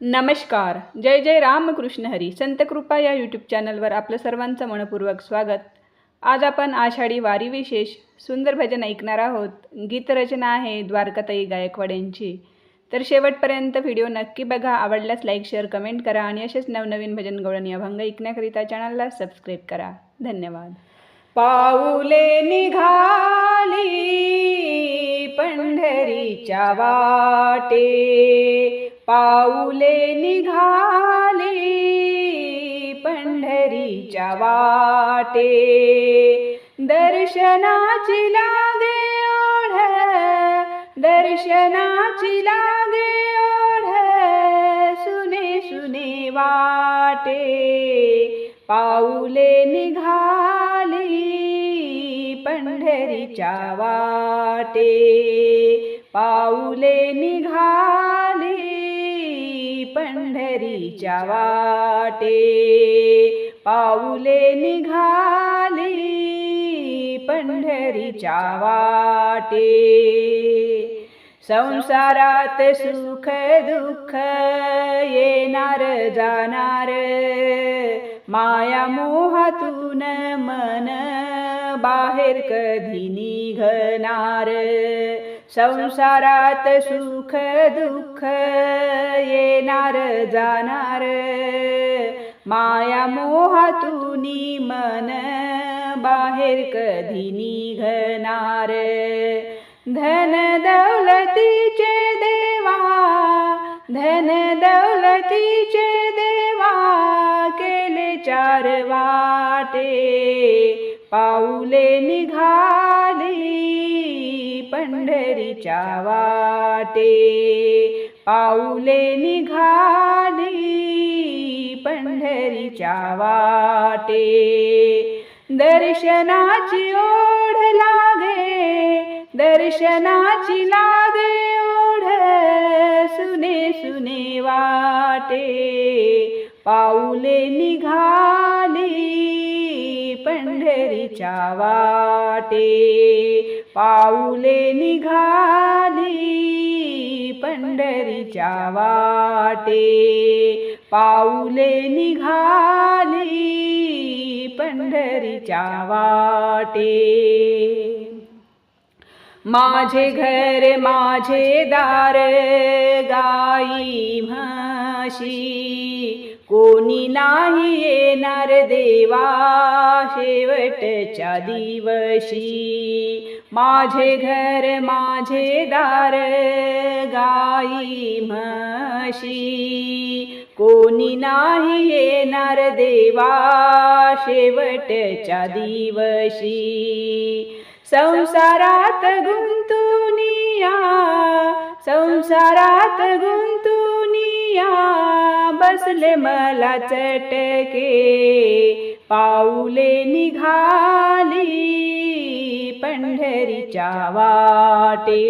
नमस्कार. जय जय रामकृष्ण हरी. संत कृपा या यूट्यूब चॅनलवर आपलं सर्वांचं मनपूर्वक स्वागत. आज आपण आषाढी वारी विशेष सुंदर भजन ऐकणार आहोत. गीतरचना आहे द्वारकाताई गायकवाड यांची तर शेवटपर्यंत व्हिडिओ नक्की बघा. आवडल्यास लाईक शेअर कमेंट करा आणि असेच नवनवीन भजन गवळणी अभंग ऐकण्याकरिता चॅनलला सबस्क्राईब करा. धन्यवाद. पाऊले निघाली. पंढरीच्या वाटे पाऊले निघाले पंढरीच्या वाटे. दर्शनाची लागे ओढ दर्शनाची लागे ओढ सुने सुने वाटे पाऊले निघा पंढरीच्या वाटे पाऊले निघाली पंढरीच्या वाटे. पाऊले निघाली पंढरीच्या वाटे. संसारात सुख दुःख येणार जाणार. माया मोहातून मन बाहेर कधी निघणार? संसारात सुख दुःख येणार जाणार. माया मोहातून मन बाहेर कधी निघणार? धन दौलतीचे देवा धन दौलतीचे देवा चार वाटे पाऊले निघाली पंढरीच्या वाटे. पाऊले निघाली पंढरीच्या वाटे. दर्शनाची ओढ लागे दर्शनाची लागे ओढ सुने सुने वाटे. पाऊले निघा पंढरीच्या वाटे पाऊले निघाली. पंढरीच्या वाटे पाऊले निघाली. पंढरीच्या वाटे. माझे घर माझे दार गाई म्हशी कोणी नाही येणार देवा शेवटच्या दिवशी. माझे घर माझे दार गाई म्हशी. कोणी नाही येणार देवा शेवटच्या दिवशी. संसारात गुंतुनिया संसारात गुंतुनिया बसले मला चटके. पाऊले निघाली पंढरीच्या वाटे.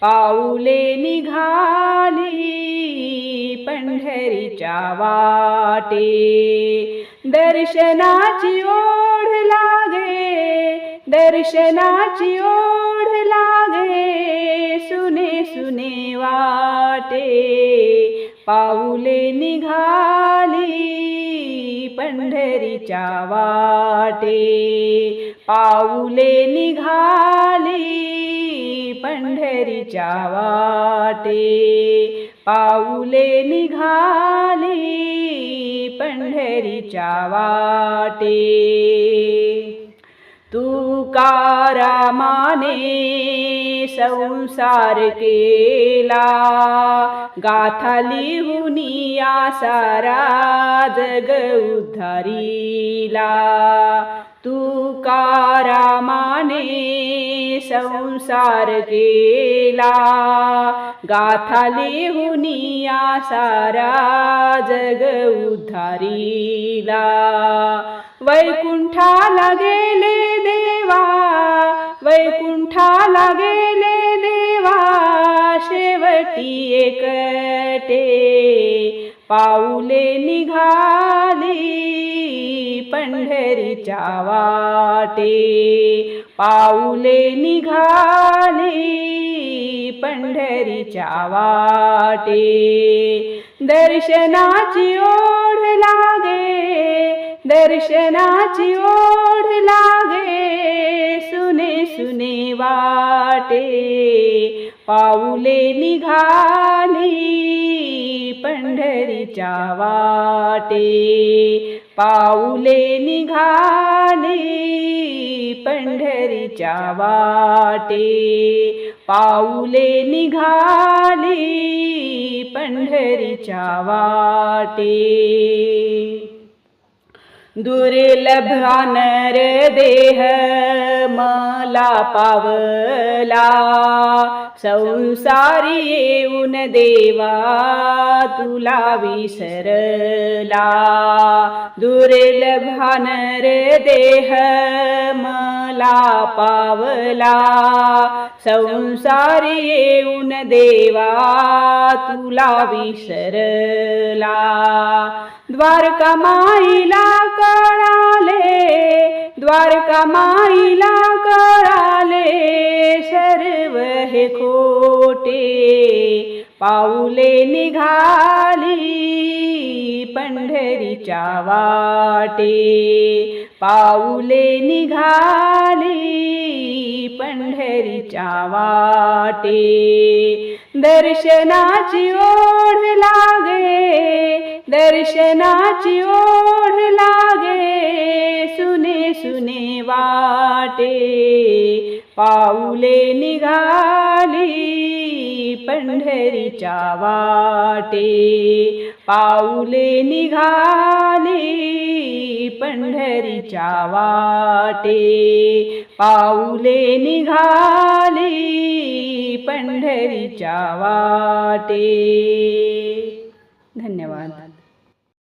पाऊले निघाली पंढरीच्या वाटे. दर्शनाची ओढ लागे दर्शनाची ओढ लागे सुने सुने वाटे. पाऊले निघाली पंढरीच्या वाटे. पाऊले निघाली पंढरीच्या वाटे. पाऊले निघाली पंढरीच्या वाटे. तुकारामाने संसार केला. गाथा लिहुनिया सारा जग उद्धारीला. तुकारामाने संसार केला. गाथा लिहुनिया सारा जग उद्धारीला. वैकुंठाला गेले ती एकटे पाऊले निघाली पंढरीच्या वाटे. पाऊले निघाली पंढरीच्या वाटे. दर्शनाची ओढ लागे दर्शनाची ओढ लागे सुने सुने वाटे. पाऊले निघाली पंढरीच्या वाटे. पाऊले निघाली पंढरीच्या वाटे. पाऊले निघाली पंढरीच्या वाटे. दुर्लभानर देह मला पावला. संसारी येऊन देवा तुला विसरला. दुर्लभानर देह मला पावला. संसारी येऊन देवा तुला विसरला. द्वारका माईला कळाले द्वारका माईला कळाले सर्व हे खोटे पाऊले निघाली पंढरीच्या वाटे. पाऊले निघाली पंढरीच्या वाटे. दर्शनाची ओढ लागे दर्शनाची ओढ लागे सुने सुने वाटे. पाऊले निघाली पंढरीच्या वाटे. पाऊले निघाली पंढरीच्या वाटे. पाऊले निघाली पंढरीच्या वाटे. धन्यवाद.